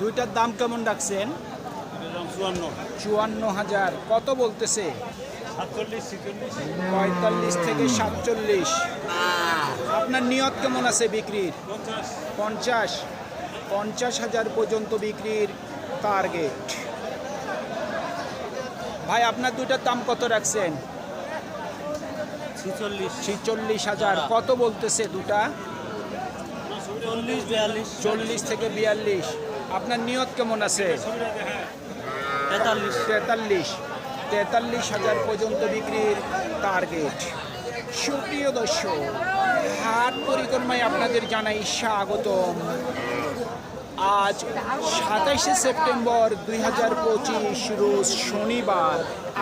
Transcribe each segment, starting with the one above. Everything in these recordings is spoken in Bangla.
দুইটার দাম কেমন রাখছেন? চুয়ান্ন। চুয়ান্ন হাজার। কত বলতেছে? পঁয়তাল্লিশ থেকে সাতচল্লিশ। আপনার নিয়ত কেমন আছে বিক্রির? পঞ্চাশ। পঞ্চাশ। হাজার পর্যন্ত বিক্রির টার্গেট ভাই আপনার দুইটার দাম কত রাখছেন? ছিচল্লিশ। হাজার। কত বলতেছে দুটা? চল্লিশ থেকে বিয়াল্লিশ। আপনার নিয়ত কেমন আছে? তেতাল্লিশ। তেতাল্লিশ। তেতাল্লিশ হাজার পর্যন্ত বিক্রির টার্গেট সুপ্রিয় দর্শক হাট পরিক্রমায় আপনাদের জানাই স্বাগতম। আজ সাতাইশে সেপ্টেম্বর দুই হাজার পঁচিশ রোজ শনিবার।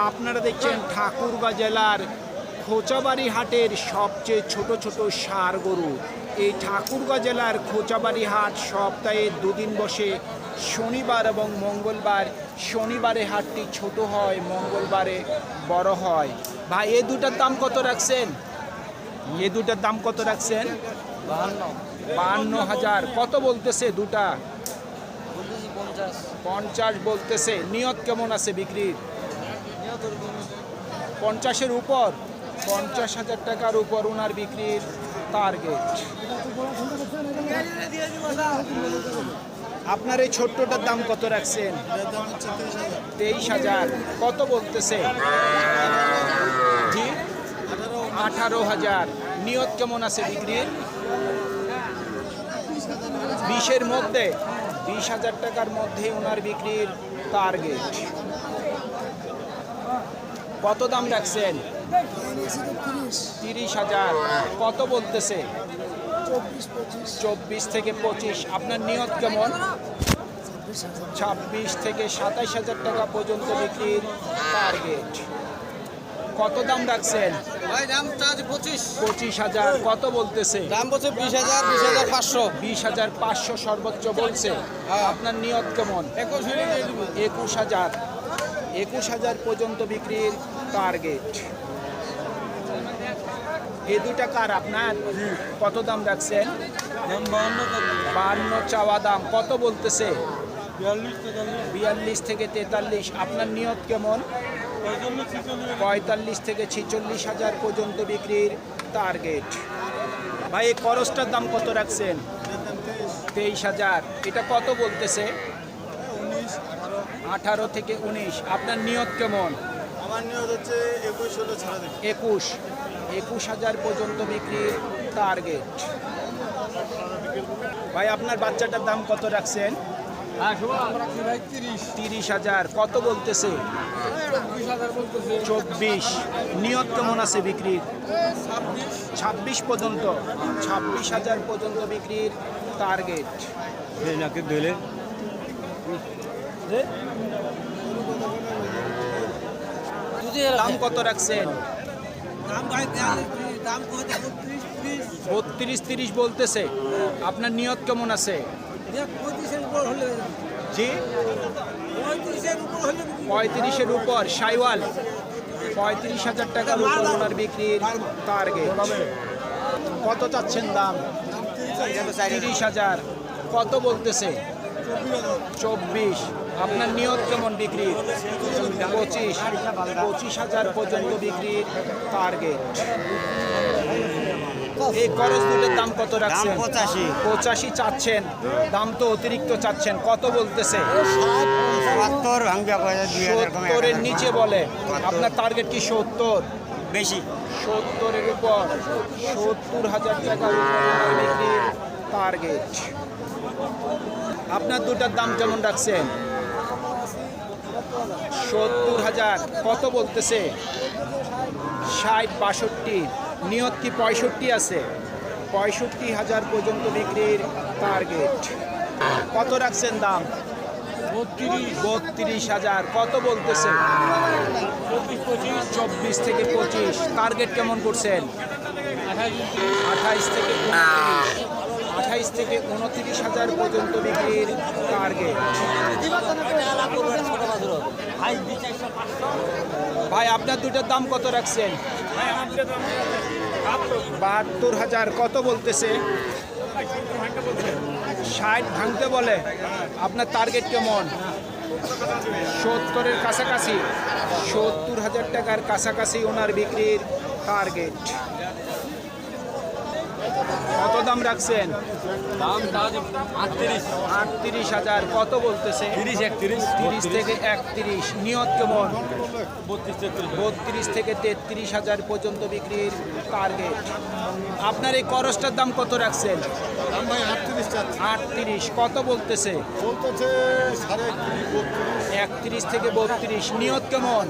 আপনারা দেখছেন ঠাকুরগাঁ জেলার খোঁচাবাড়ি হাটের সবচেয়ে ছোট ছোট সার গরু। এই ঠাকুরগাঁ জেলার খোঁচাবাড়ি হাট সপ্তাহে দুদিন বসে শনিবার এবং মঙ্গলবার শনিবারে হাটটি ছোট হয় মঙ্গলবারে বড় হয়। ভাই এ দুটার দাম কত রাখছেন? এ দুটার দাম কত রাখছেন? বাহান্ন। বাহান্ন হাজার। কত বলতেছে দুটা? পঞ্চাশ। বলতেছে। নিয়ত কেমন আছে বিক্রির? পঞ্চাশের উপর? পঞ্চাশ হাজার টাকার উপর ওনার বিক্রির। টার্গেট আপনার এই ছোট্টটার দাম কত রাখছেন? তেইশ হাজার। কত বলতেছে? জি আঠারো হাজার। নিয়ত কেমন আছে বিক্রির? বিশের মধ্যে। বিশ হাজার টাকার মধ্যে ওনার বিক্রির টার্গেট কত দাম রাখছেন? তিরিশ হাজার। কত বলতেছে? চব্বিশ থেকে পঁচিশ। আপনার নিয়ত কেমন? ছাব্বিশ থেকে সাতাইশ হাজার টাকা পর্যন্ত বিক্রির টার্গেট কত দাম রাখছেন? পঁচিশ। হাজার। কত বলতেছে? দাম বলছে বিশ হাজার বিশ হাজার পাঁচশো। বিশ হাজার পাঁচশো সর্বোচ্চ বলছে। আপনার নিয়ত কেমন? একুশ হাজার। একুশ হাজার পর্যন্ত বিক্রির টার্গেট এ দুটা কার আপনার? কত দাম রাখছেন বান্ন চাওয়া দাম। কত বলতেছে? বিয়াল্লিশ থেকে তেতাল্লিশ। আপনার নিয়ত কেমন? পঁয়তাল্লিশ থেকে ছিচল্লিশ হাজার পর্যন্ত বিক্রির টার্গেট ভাই, এই করসটার দাম কত রাখছেন? তেইশ হাজার। এটা কত বলতেছে? আঠারো থেকে উনিশ। আপনার নিয়ত কেমন? আমার নিয়ত হচ্ছে একুশ হলে ছাড়া দেবে। একুশ। একুশ হাজার পর্যন্ত বিক্রির টার্গেট ভাই আপনার বাচ্চাটার দাম কত রাখছেন? ভাই তিরিশ তিরিশ হাজার। কত বলতেছে? চব্বিশ। নিয়ত কেমন আছে বিক্রির? ছাব্বিশ ছাব্বিশ পর্যন্ত। ছাব্বিশ হাজার পর্যন্ত বিক্রির টার্গেট নাকি দিলে দাম কত রাখছেন? বত্রিশ তিরিশ। বলতেছে। আপনার নিয়ত কেমন আছে? পঁয়ত্রিশের উপর জি। পঁয়ত্রিশের উপর সাইওয়াল। পঁয়ত্রিশ হাজার টাকার উপর ওনার বিক্রির টার্গেট কত চাচ্ছেন দাম? তিরিশ হাজার। কত বলতেছে? চব্বিশ। আপনার নিয়ত কেমন বিক্রি পঁচিশ। পঁচিশ হাজার পর্যন্ত বিক্রির টার্গেট এই খরচ দুটোর দাম কত রাখছেন? পঁচাশি। পঁচাশি চাচ্ছেন। দাম তো অতিরিক্ত চাচ্ছেন। কত বলতেছে? সত্তরের নিচে বলে। আপনার টার্গেট কি সত্তর? বেশি। সত্তরের উপর। সত্তর হাজার টাকার উপর বিক্রির টার্গেট আপনার দুটার দাম কেমন রাখছেন? সত্তর হাজার। কত বলতেছে? ষাট বাষট্টি। নিয়ত কি পঁয়ষট্টি আছে? পঁয়ষট্টি হাজার পর্যন্ত বিক্রির টার্গেট কত রাখছেন দাম? বত্রিশ। বত্রিশ হাজার। কত বলতেছে? চব্বিশ থেকে পঁচিশ। টার্গেট কেমন করছেন? আঠাইশ থেকে আঠাইশ থেকে উনত্রিশ হাজার পর্যন্ত বিক্রির টার্গেট ভাই, আপনার দুটার দাম কত রাখছেন? বাহাত্তর হাজার কত বলতেছে? ষাট ভাঙতে বলে। আপনার টার্গেট কেমন? সত্তরের কাছাকাছি। সত্তর হাজার টাকার কাছাকাছি ওনার বিক্রির টার্গেট দাম রাখছেন? দাম আটত্রিশ। আটত্রিশ হাজার কত বলতেছে? তিরিশ একত্রিশ। তিরিশ থেকে একত্রিশ নিয়ত কেমন? বত্রিশ থেকে তেত্রিশ হাজার পর্যন্ত বিক্রির টার্গেট আপনার এই করসটার দাম কত রাখছেন? ভাই আটত্রিশ আটত্রিশ কত বলতেছে? একত্রিশ থেকে বত্রিশ নিয়ত কেমন?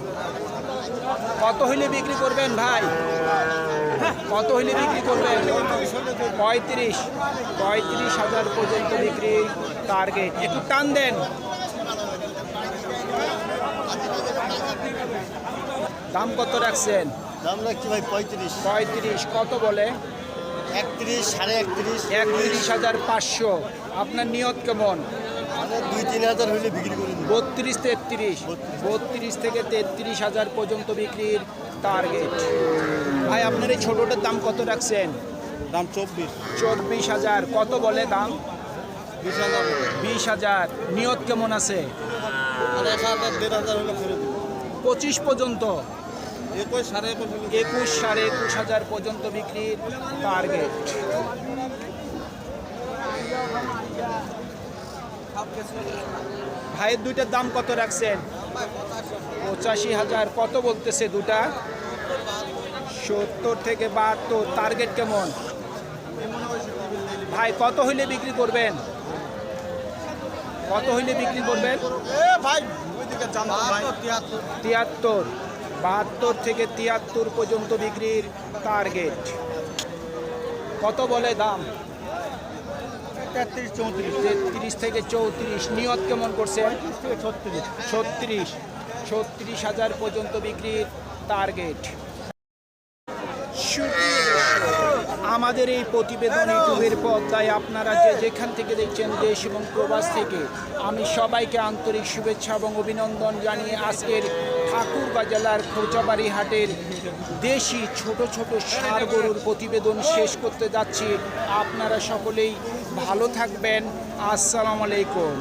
কত হইলে বিক্রি করবেন ভাই? কত হইলে বিক্রি করবেন? পঁয়ত্রিশ। পঁয়ত্রিশ হাজার পর্যন্ত বিক্রি টার্গেট একটু টান দেন। দাম কত রাখছেন? দাম রাখছি ভাই পঁয়ত্রিশ। পঁয়ত্রিশ কত বলে? একত্রিশ সাড়ে একত্রিশ। একত্রিশ হাজার পাঁচশো। আপনার নিয়ত কেমন? মানে দুই তিন হাজার হইলে বিক্রি করে দিই বত্রিশ তেত্রিশ। বত্রিশ। থেকে তেত্রিশ হাজার পর্যন্ত বিক্রির টার্গেট ভাই আপনার এই ছোটোটার দাম কত রাখছেন? দাম চব্বিশ। চব্বিশ হাজার। কত বলে দাম? বিশ হাজার বিশ হাজার। নিয়ত কেমন আছে? মানে পঁচিশ পর্যন্ত? একুশ সাড়ে একুশ সাড়ে একুশ হাজার পর্যন্ত বিক্রির টার্গেট ভাইয়ের দুইটার দাম কত রাখছেন? পঁচাশি হাজার। কত বলতেছে দুটা? সত্তর থেকে বাহাত্তর টার্গেট কেমন? ভাই কত হইলে বিক্রি করবেন? কত হইলে বিক্রি করবেন? এ ভাই ওইদিকে জান ভাই। তিয়াত্তর। বাহাত্তর থেকে তিয়াত্তর পর্যন্ত বিক্রির টার্গেট কত বলে দাম? তেত্রিশ চৌত্রিশ। তেত্রিশ থেকে চৌত্রিশ। নিয়ত কেমন করছে? ছত্রিশ। ছত্রিশ। ছত্রিশ হাজার পর্যন্ত বিক্রির টার্গেট সুপ্রিয় দর্শক, আমাদের এই প্রতিবেদন ইউটিউবের পর্দায় আপনারা যে যেখান থেকে দেখছেন দেশ এবং প্রবাস থেকে, আমি সবাইকে আন্তরিক শুভেচ্ছা এবং অভিনন্দন জানিয়ে আজকের ঠাকুরবা জেলার খোঁচাবাড়ি হাটের দেশি ছোট ছোট সার গরুর প্রতিবেদন শেষ করতে যাচ্ছি। আপনারা সকলেই ভালো থাকবেন। আসসালামু আলাইকুম।